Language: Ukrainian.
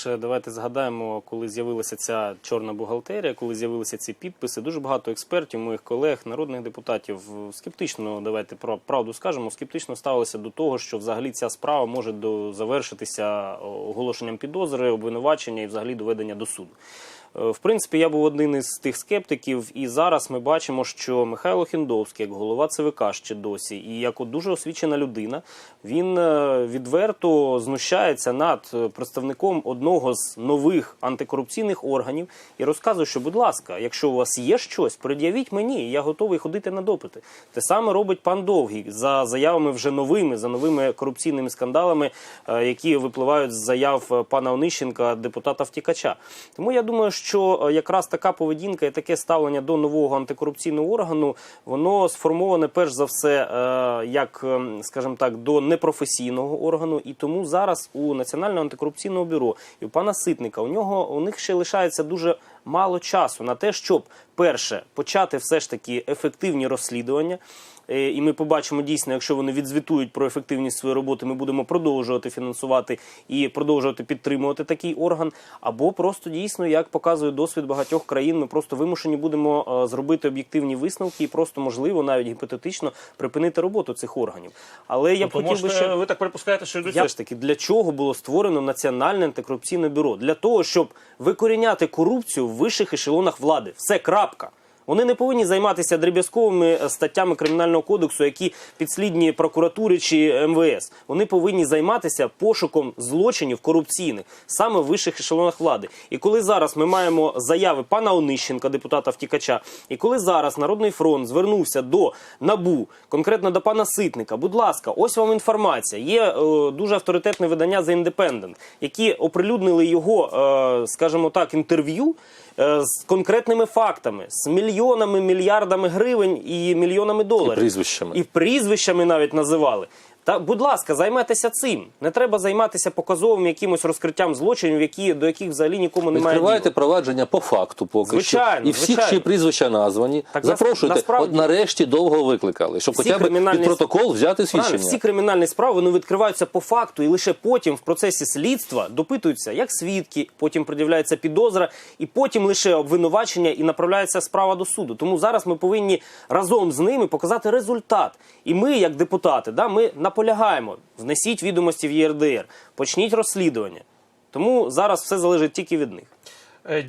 Ще Давайте згадаємо, коли з'явилася ця чорна бухгалтерія, коли з'явилися ці підписи. Дуже багато експертів, моїх колег, народних депутатів е, скептично, давайте про правду скажемо, скептично ставилися до того, що взагалі ця справа може до завершитися оголошенням підозри, обвинувачення і взагалі доведення до суду. Е, В принципі, я був один із тих скептиків, і зараз ми бачимо, що Михайло Хіндовський, як голова ЦВК ще досі, і як дуже освічена людина, він е, відверто знущається над е, представником одного з нових антикорупційних органів і розказує, що, будь ласка, якщо у вас є щось, пред'явіть мені, я готовий ходити на допити. Те саме робить пан Довгий за заявами вже новими, за новими корупційними скандалами, які випливають з заяв пана Онищенка, депутата втікача. Тому я думаю, що е, якраз така поведінка і таке ставлення до нового антикорупційного органу, воно сформоване перш за все, е, як, ем, скажімо так, до непрофесійного органу. І тому зараз у Національного антикорупційного бюро і у пана Ситника у нього у них ще лишається дуже мало часу на те, щоб перше почати все ж таки ефективні розслідування. Е, І ми побачимо дійсно, якщо вони відзвітують про ефективність своєї роботи, ми будемо продовжувати фінансувати і продовжувати підтримувати такий орган. Або просто дійсно, як показує досвід багатьох країн, ми просто вимушені будемо е, зробити об'єктивні висновки і просто можливо, навіть гіпотетично, припинити роботу цих органів. Але я б Тобто, хотів би ще ви так припускаєте, що йдуть я ж таки для чого було створено Національне антикорупційне бюро? Для того, щоб викоріняти корупцію в вищих ешелонах влади. Все крапка. Вони не повинні займатися дріб'язковими е, статтями кримінального кодексу, які підслідні прокуратури чи МВС. Вони повинні займатися пошуком злочинів корупційних саме в вищих ешелонах влади. І коли зараз ми маємо заяви пана Онищенка, депутата втікача, і коли зараз Народний фронт звернувся до набу, конкретно до пана Ситника, будь ласка, ось вам інформація. Є е, дуже авторитетне видання The Independent, які оприлюднили його, е, скажімо так, інтерв'ю. Е, З конкретними фактами, з мільйонами, мільярдами гривень і мільйонами доларів. прізвищами. І прізвищами навіть називали. Та, будь ласка, займайтеся цим. Не треба займатися показовим якимось розкриттям злочинів, які, до яких взагалі нікому немає Відкривайте провадження по факту поки Звичайно, що. І всіх, звичайно. чиї прізвища названі, Так, запрошуйте. насправді- От нарешті довго викликали, щоб хоча б кримінальні- під протокол взяти Правильно, свідчення. всі кримінальні справи вони відкриваються по факту, і лише потім в процесі слідства допитуються як свідки, потім пред'являється підозра, і потім лише обвинувачення і направляється справа до суду. Тому зараз ми повинні разом з ними показати результат. І ми, як депутати, да, ми наполягаємо. Внесіть відомості в ЄРДР, почніть розслідування. Тому зараз все залежить тільки від них. Е,